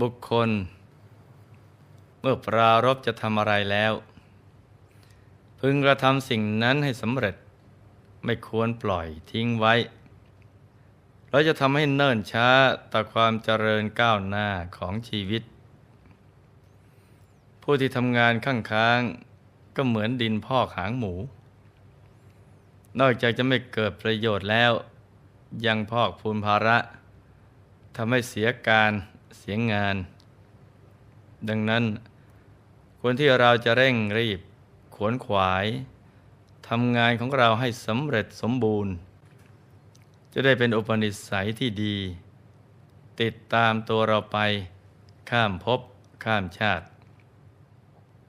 บุคคล เมื่อปรารบจะทำอะไรแล้ว พึงกระทำสิ่งนั้นให้สำเร็จไม่ควรปล่อยทิ้งไว้ เราจะทำให้เนิ่นช้าต่อความเจริญก้าวหน้าของชีวิต ผู้ที่ทำงานข้างค้างก็เหมือนดินพอกหางหมู นอกจากจะไม่เกิดประโยชน์แล้ว ยังพอกพูนภาระทำให้เสียการ เสียงงาน ดังนั้นควรที่เราจะเร่งรีบ ขวนขวายทำงานของเราให้สำเร็จสมบูรณ์ จะได้เป็นอุปนิสัยที่ดี ติดตามตัวเราไป ข้ามภพข้ามชาติ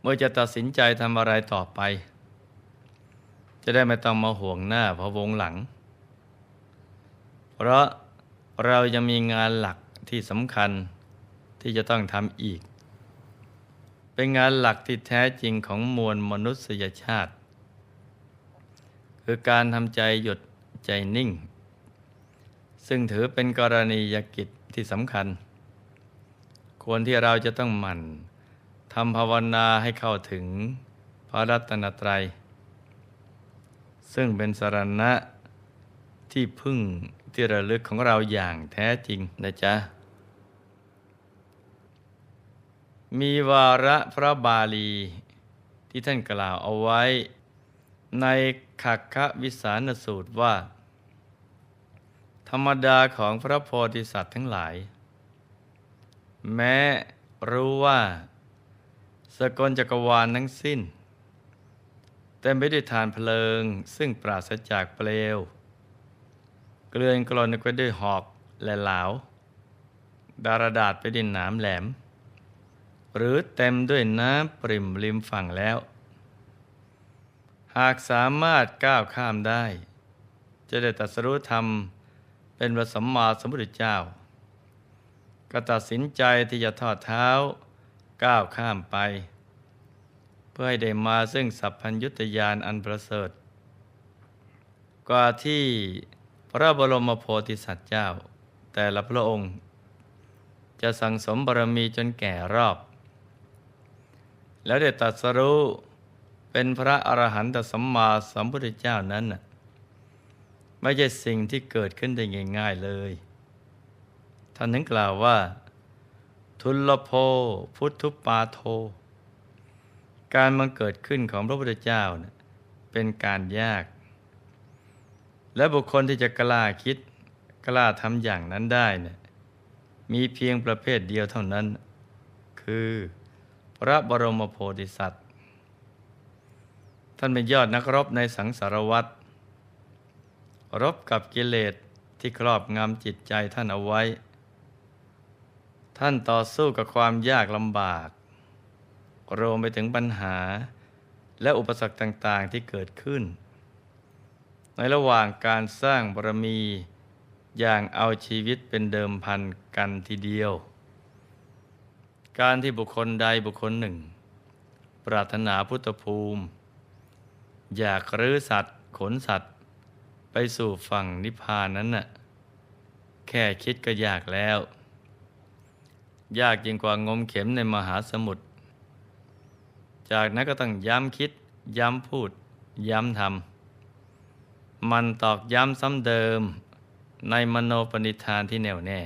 เมื่อจะตัดสินใจทำอะไรต่อไป จะได้ไม่ต้องมาห่วงหน้าพะวงหลัง เพราะเรายังมีงานหลัก ที่สำคัญที่จะต้องทำอีก เป็นงานหลักที่แท้จริงของมวลมนุษยชาติ คือการทำใจหยุดใจนิ่ง ซึ่งถือเป็นกรณียกิจที่สำคัญ ควรที่เราจะต้องหมั่นทำภาวนาให้เข้าถึงพระรัตนตรัย ซึ่งเป็นสรณะที่พึ่งที่ระลึกของเราอย่างแท้จริงนะจ๊ะ มีวาระพระบาลี ที่ท่านกล่าวเอาไว้ ในขักคะวิสารสูตรว่า ธรรมดาของพระโพธิสัตว์ทั้งหลาย แม้รู้ว่า สกลจักรวาลทั้งสิ้นแต่ไม่ได้ทานเพลิง ซึ่งปราศจากเปลว เกลื่อนกลอนไปด้วยหอกและเหลา ดารดาษไปด้วยหนามแหลม หรือเต็มด้วยน้ำปริมริมฝั่งแล้ว หากสามารถก้าวข้ามได้ จะได้ตรัสรู้ธรรมเป็นพระสัมมาสัมพุทธเจ้า ก็ตัดสินใจที่จะทอดเท้าก้าวข้ามไป เพื่อให้ได้มาซึ่งสัพพัญยุตยานอันประเสริฐ กว่าที่พระบรมโพธิสัตว์เจ้า แต่ละพระองค์ จะสั่งสมบารมีจนแก่รอบ แล้วได้ตรัสรู้เป็นพระอรหันตสัมมาสัมพุทธเจ้านั้นน่ะไม่ใช่สิ่งที่เกิดขึ้นได้ง่าย ๆเลย ท่านถึงกล่าวว่า ทุลโภพุทธุปาโท การมันเกิดขึ้นของพระพุทธเจ้าเป็นการยาก และบุคคลที่จะกล้าคิดกล้าทำอย่างนั้นได้เนี่ยมีเพียงประเภทเดียวเท่านั้น คือ พระบรมโพธิสัตว์ ท่านเป็นยอดนักรบในสังสารวัตรรบกับกิเลสที่ครอบงำจิตใจท่านเอาไว้ ท่านต่อสู้กับความยากลำบาก รวมไปถึงปัญหาและอุปสรรคต่างๆที่เกิดขึ้น ในระหว่างการสร้างบารมีอย่างเอาชีวิตเป็นเดิมพันกันทีเดียว การที่บุคคลใดบุคคลหนึ่ง ปรารถนาพุทธภูมิ อยากรื้อสัตว์ ขนสัตว์ ไปสู่ฝั่งนิพพานนั้นน่ะแค่คิดก็ยากแล้ว ยากยิ่งกว่างมเข็มในมหาสมุทรจากนั้นก็ต้องย้ำคิด ย้ำพูด ย้ำทำมันตอกย้ำซ้ำเดิมในมโนปณิธานที่แน่วแน่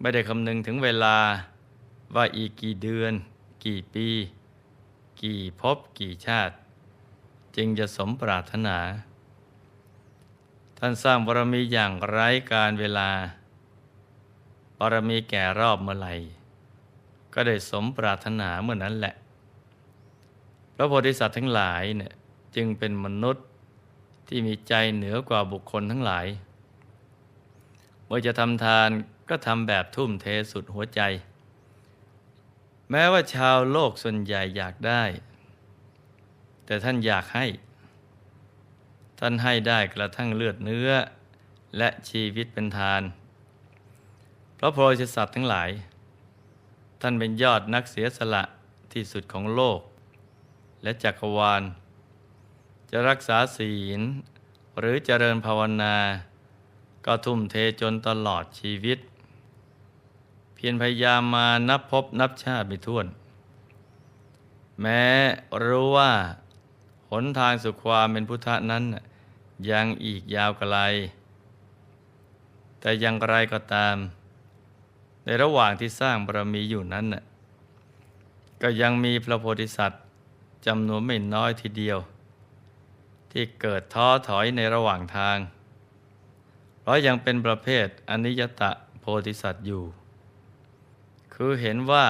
ไม่ได้คำนึงถึงเวลา ว่าอีกกี่เดือน กี่ปี กี่ภพกี่ชาติ จึงจะสมปรารถนา ท่านสร้างบารมีอย่างไร้การเวลาบารมีแก่รอบเมื่อไหร่ก็ได้สมปรารถนาเมื่อนั้นแหละ พระโพธิสัตว์ทั้งหลายเนี่ยจึงเป็นมนุษย์ที่มีใจเหนือกว่าบุคคลทั้งหลาย เมื่อจะทำทานก็ทำแบบทุ่มเทสุดหัวใจ แม้ว่าชาวโลกส่วนใหญ่อยากได้ แต่ท่านอยากให้ ท่านให้ได้กระทั่งเลือดเนื้อ และชีวิตเป็นทาน เพราะโพธิสัตว์ทั้งหลาย ท่านเป็นยอดนักเสียสละที่สุดของโลก และจักรวาล จะรักษาศีล หรือเจริญภาวนา ก็ทุ่มเทจนตลอดชีวิต พียรพยายามมานับพบนับชาติไม่ถ้วน แม้รู้ว่าหนทางสุขความเป็นพุทธะนั้น ยังอีกยาวไกล แต่ยังไรก็ตาม ในระหว่างที่สร้างบารมีอยู่นั้น ก็ยังมีพระโพธิสัตว์จำนวนไม่น้อยทีเดียว ที่เกิดท้อถอยในระหว่างทาง เพราะยังเป็นประเภทอนิยตะโพธิสัตว์อยู่ คือเห็นว่า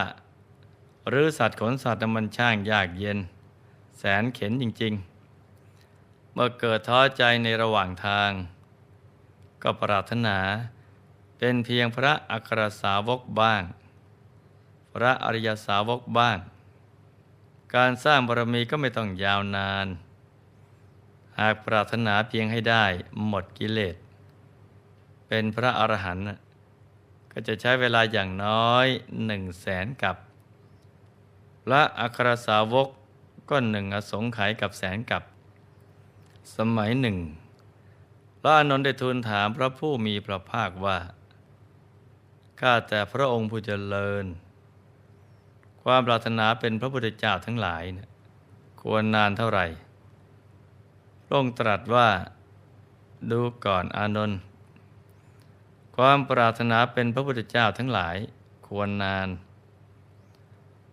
หรือสัตว์ขนสัตว์มันช่างยากเย็น แสนเข็นจริง ๆ เมื่อเกิดท้อใจในระหว่างทาง ก็ปรารถนาเป็นเพียงพระอัครสาวกบ้าง พระอริยสาวกบ้าง การสร้างบารมีก็ไม่ต้องยาวนาน หากปรารถนาเพียงให้ได้หมดกิเลส เป็นพระอรหันต์ ก็จะใช้เวลาอย่างน้อยหนึ่งแสนกับ พระอัครสาวกก็หนึ่งอสงไขยกับแสนกับ สมัยหนึ่ง พระอานนท์ได้ทูลถามพระผู้มีพระภาคว่า ข้าแต่พระองค์ผู้เจริญ ความปรารถนาเป็นพระพุทธเจ้าทั้งหลายนี่ยควรนานเท่าไหร่พระองค์ตรัสว่า ดูก่อนอานนท์ ความปรารถนาเป็นพระพุทธเจ้าทั้งหลายควรนาน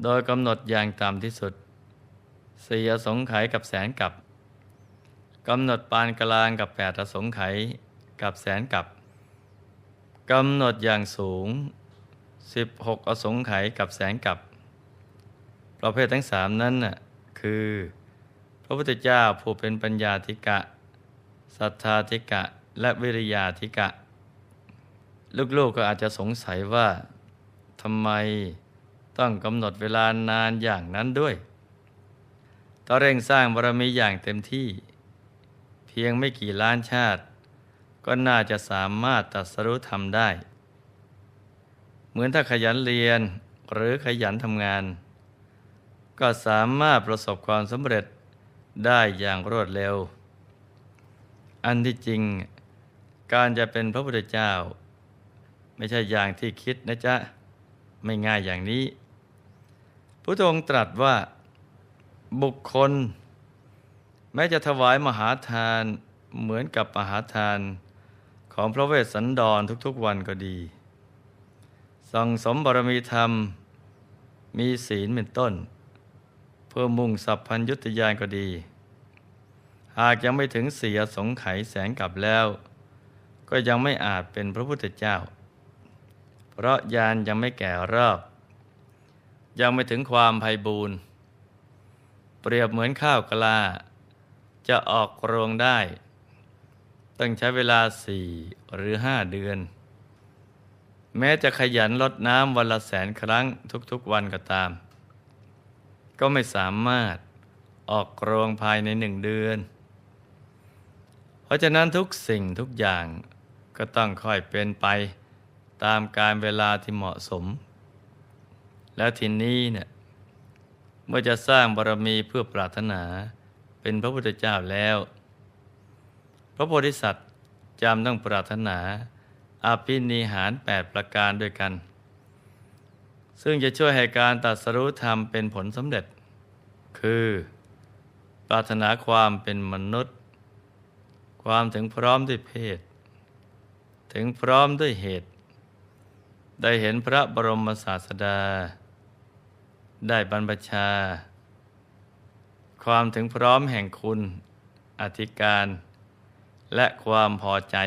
โดยกำหนดอย่างต่ำที่สุดสี่อสงไขยกับแสนกับกำหนดปานกลางกับแปดอสงไขยกับแสนกับกำหนดอย่างสูงสิบหกอสงไขยกับแสนกับ ประเภททั้งสามนั้นน่ะคือ พระพุทธเจ้าผู้เป็นปัญญาธิกะศรัทธาธิกะ และวิริยาธิกะ ลูกๆกก็อาจจะสงสัยว่าทำไมต้องกำหนดเวลานานอย่างนั้นด้วย ต้องเร่งสร้างบารมีอย่างเต็มที่ เพียงไม่กี่ล้านชาติ ก็น่าจะสามารถตัดสรุธรรมได้ เหมือนถ้าขยันเรียนหรือขยันทำงาน ก็สามารถประสบความสำเร็จได้อย่างรวดเร็ว อันที่จริงการจะเป็นพระพุทธเจ้า ไม่ใช่อย่างที่คิดนะจ๊ะ ไม่ง่ายอย่างนี้พระองค์ตรัสว่าบุคคล แม้จะถวายมหาทานเหมือนกับมหาทานของพระเวสสันดรทุกๆวันก็ดีสั่งสมบารมีธรรม มีศีลเป็นต้น เพื่อมุ่งสัพพัญยุตยานก็ดี หากยังไม่ถึงเสียสงไขแสงกลับแล้ว ก็ยังไม่อาจเป็นพระพุทธเจ้า เพราะยานยังไม่แก่รอบ ยังไม่ถึงความไพ่บูรณ์เปรียบเหมือนข้าวกล้าจะออกรวงได้ ต้องใช้เวลาสี่หรือห้าเดือน แม้จะขยันลดน้ำวันละแสนครั้งทุกๆวันก็ตาม ก็ไม่สามารถออกรวงภายในหนึ่งเดือน เพราะฉะนั้นทุกสิ่งทุกอย่างก็ต้องค่อยเป็นไป ตามการเวลาที่เหมาะสม แล้วทีนี้เนี่ยเมื่อจะสร้างบารมีเพื่อปรารถนาเป็นพระพุทธเจ้าแล้ว พระโพธิสัตว์จำต้องปรารถนาอาภินิหารแปดประการด้วยกัน ซึ่งจะช่วยให้การตัดสรุธรรมเป็นผลสำเร็จ คือ ปรารถนาความเป็นมนุษย์ ความถึงพร้อมด้วยเพศ ถึงพร้อมด้วยเหตุ ได้เห็นพระบรมศาสดา ได้บรรพชา ความถึงพร้อมแห่งคุณอธิการ และความพอใจ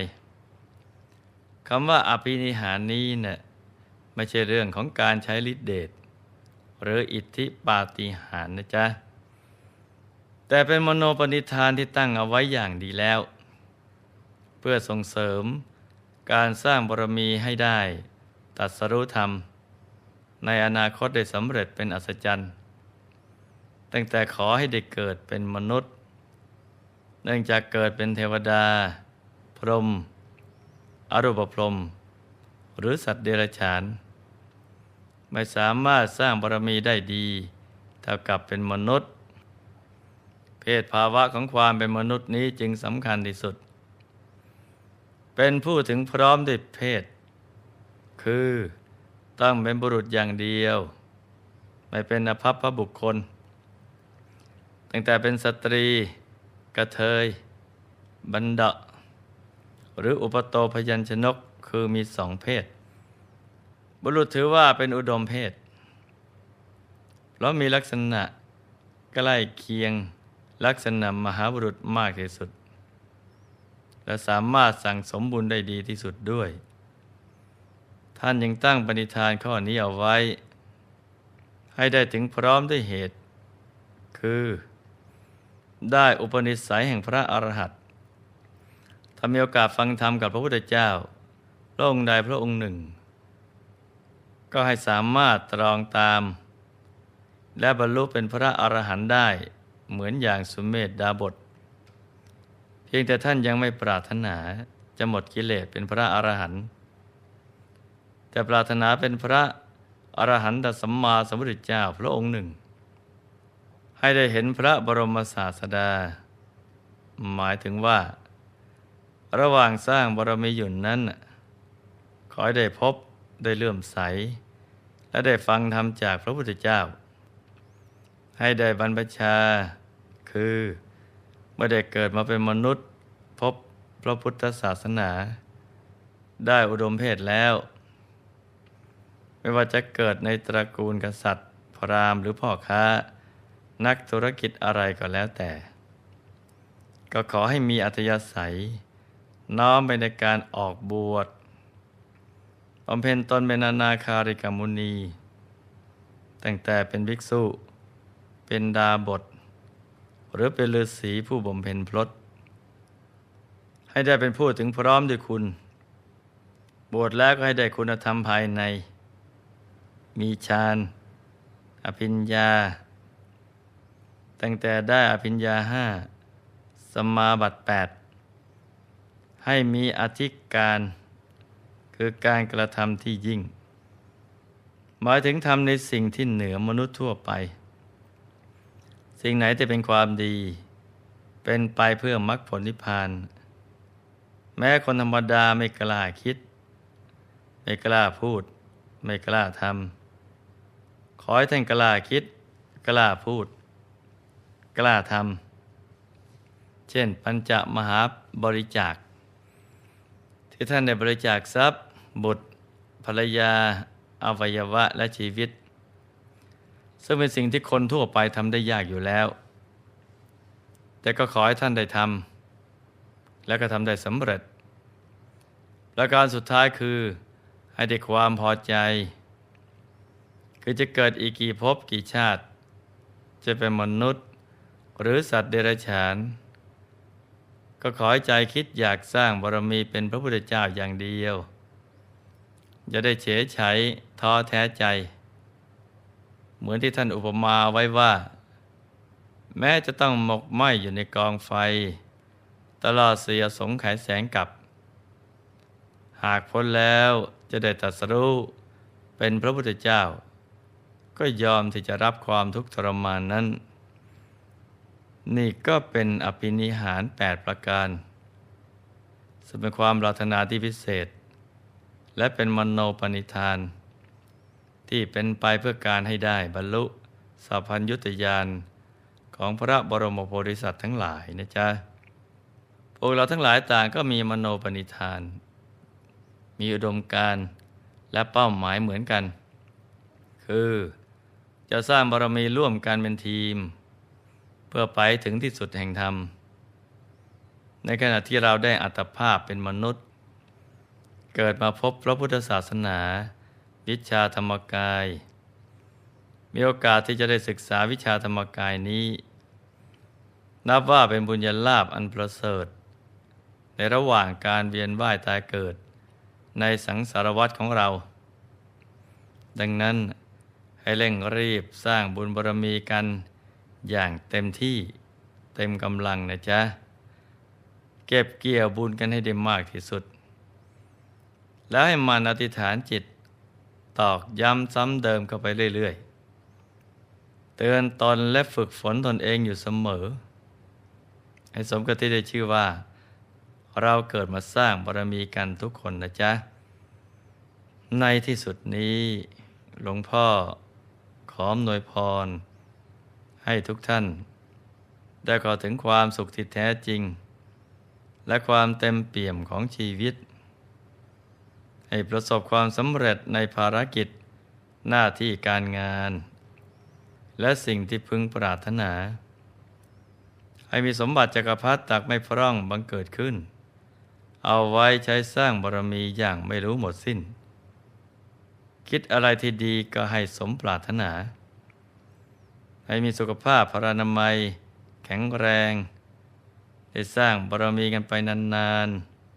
คำว่าอภินิหารนี้เนะ่ยไม่ใช่เรื่องของการใช้ฤทธิเดชหรืออิทธิปาฏิหาริย์นะจ๊ะ แต่เป็นมโนปณิธานที่ตั้งเอาไว้อย่างดีแล้ว เพื่อส่งเสริมการสร้างบารมีให้ได้ ตัดสรุธรรม ในอนาคตได้สำเร็จเป็นอัศจรรย์ ตั้งแต่ขอให้ได้เกิดเป็นมนุษย์ เนื่องจากเกิดเป็นเทวดา พรหมอรูปพรหมหรือสัตว์เดรัจฉาน ไม่สามารถสร้างบารมีได้ดี เท่ากับเป็นมนุษย์ เพศภาวะของความเป็นมนุษย์นี้จึงสำคัญที่สุด เป็นผู้ถึงพร้อมด้วยเพศ คือต้องเป็นบุรุษอย่างเดียว ไม่เป็นอภัพพบุคคล ตั้งแต่เป็นสตรี กระเทย บันดาหรืออุปโตพยัญชนกคือมีสองเพศ บุรุษถือว่าเป็นอุดมเพศ เพราะมีลักษณะใกล้เคียงลักษณะมหาบุรุษมากที่สุด และสามารถสั่งสมบุญได้ดีที่สุดด้วย ท่านยังตั้งปณิธานข้อนี้เอาไว้ ให้ได้ถึงพร้อมด้วยเหตุ คือ ได้อุปนิสัยแห่งพระอรหันต์ถ้ามีโอกาสฟังธรรมกับพระพุทธเจ้า พระองค์ใดพระองค์หนึ่ง ก็ให้สามารถตรองตาม และบรรลุเป็นพระอรหันต์ได้เหมือนอย่างสุมเมธดาบท เพียงแต่ท่านยังไม่ปรารถนาจะหมดกิเลสเป็นพระอรหันต์ แต่ปรารถนาเป็นพระอรหันตสัมมาสัมพุทธเจ้าพระองค์หนึ่ง ให้ได้เห็นพระบรมศาสดา หมายถึงว่า ระหว่างสร้างบรมีอยู่นั้น ขอให้ได้พบได้เลื่อมใส และได้ฟังธรรมจากพระพุทธเจ้า ให้ได้บรรพชา คือเมื่อได้เกิดมาเป็นมนุษย์ พบพระพุทธศาสนา ได้อุดมเพศแล้ว ไม่ว่าจะเกิดในตระกูลกษัตริย์ พราหมณ์หรือพ่อค้า นักธุรกิจอะไรก็แล้วแต่ ก็ขอให้มีอัธยาศัย น้อมไปในการออกบวชบำเพ็ญตนเป็นอนาคาริกามุนี ตั้งแต่เป็นภิกษุ เป็นดาบท หรือเป็นฤาษีผู้บำเพ็ญพลดให้ได้เป็นผู้ถึงพร้อมด้วยคุณ บวชแล้วก็ให้ได้คุณธรรมภายใน มีฌานอภิญญา ตั้งแต่ได้อภิญญาห้าสมาบัติแปดให้มีอธิการ คือการกระทำที่ยิ่ง หมายถึงทำในสิ่งที่เหนือมนุษย์ทั่วไป สิ่งไหนจะเป็นความดี เป็นไปเพื่อมรรคผลนิพพาน แม้คนธรรมดาไม่กล้าคิด ไม่กล้าพูด ไม่กล้าทำ ขอให้ท่านกล้าคิด กล้าพูด กล้าทำเช่น ปัญจมหาบริจาค ที่ท่านได้บริจาคทรัพย์ บุตร ภรรยาอวัยวะและชีวิต ซึ่งเป็นสิ่งที่คนทั่วไปทำได้ยากอยู่แล้ว แต่ก็ขอให้ท่านได้ทำและก็ทำได้สำเร็จ ประการสุดท้ายคือให้ได้ความพอใจ คือจะเกิดอีกกี่ภพกี่ชาติ จะเป็นมนุษย์ หรือสัตว์เดรัจฉาน ก็ขอให้ใจคิดอยากสร้างบารมีเป็นพระพุทธเจ้าอย่างเดียว จะได้เฉยใช้ท้อแท้ใจ เหมือนที่ท่านอุปมาไว้ว่า แม้จะต้องหมกไหมอยู่ในกองไฟ ตลอดเสียสงไขแสงกับ หากพ้นแล้วจะได้ตัดสรู้เป็นพระพุทธเจ้า ก็ยอมที่จะรับความทุกข์ทรมานนั้น นี่ก็เป็นอภินิหารแปดประการซึ่งเป็นความปรารถนาที่พิเศษ และเป็นมโนปณิธาน ที่เป็นไปเพื่อการให้ได้บรรลุสัพพัญยุตยานของพระบรมโพธิสัตว์ทั้งหลายนะจ๊ะพวกเราทั้งหลายต่างก็มีมโนปณิธาน มีอุดมการและเป้าหมายเหมือนกัน คือ จะสร้างบารมีร่วมกันเป็นทีม เพื่อไปถึงที่สุดแห่งธรรม ในขณะที่เราได้อัตภาพเป็นมนุษย์ เกิดมาพบพระพุทธศาสนา วิชาธรรมกาย มีโอกาสที่จะได้ศึกษาวิชาธรรมกายนี้ นับว่าเป็นบุญญาลาภอันประเสริฐ ในระหว่างการเวียนว่ายตายเกิด ในสังสารวัฏของเรา ดังนั้น ให้เร่งรีบสร้างบุญบารมีกันอย่างเต็มที่เต็มกำลังนะจ๊ะ เก็บเกี่ยวบุญกันให้ได้มากที่สุด แล้วให้มันอธิษฐานจิต ตอกย้ำซ้ำเดิมเข้าไปเรื่อย ๆ เตือนตนและฝึกฝนตนเองอยู่เสมอ ให้สมกับที่ได้ชื่อว่า เราเกิดมาสร้างบารมีกันทุกคนนะจ๊ะ ในที่สุดนี้หลวงพ่อ ออำนวยพร ให้ทุกท่าน ได้ก่อถึงความสุขที่แท้จริง และความเต็มเปี่ยมของชีวิต ให้ประสบความสำเร็จในภารกิจหน้าที่การงาน และสิ่งที่พึงปรารถนา ให้มีสมบัติจักรพรรดิตักไม่พร่องบังเกิดขึ้น เอาไว้ใช้สร้างบารมีอย่างไม่รู้หมดสิ้น คิดอะไรที่ดีก็ให้สมปรารถนา ให้มีสุขภาพพรานามัย แข็งแรง ได้สร้างบารมีกันไปนาน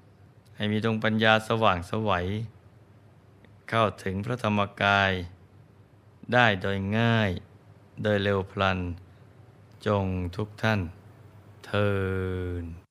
ๆ ให้มีดวงปัญญาสว่างสวัย เข้าถึงพระธรรมกาย ได้โดยง่าย โดยเร็วพลัน จงทุกท่าน เทิน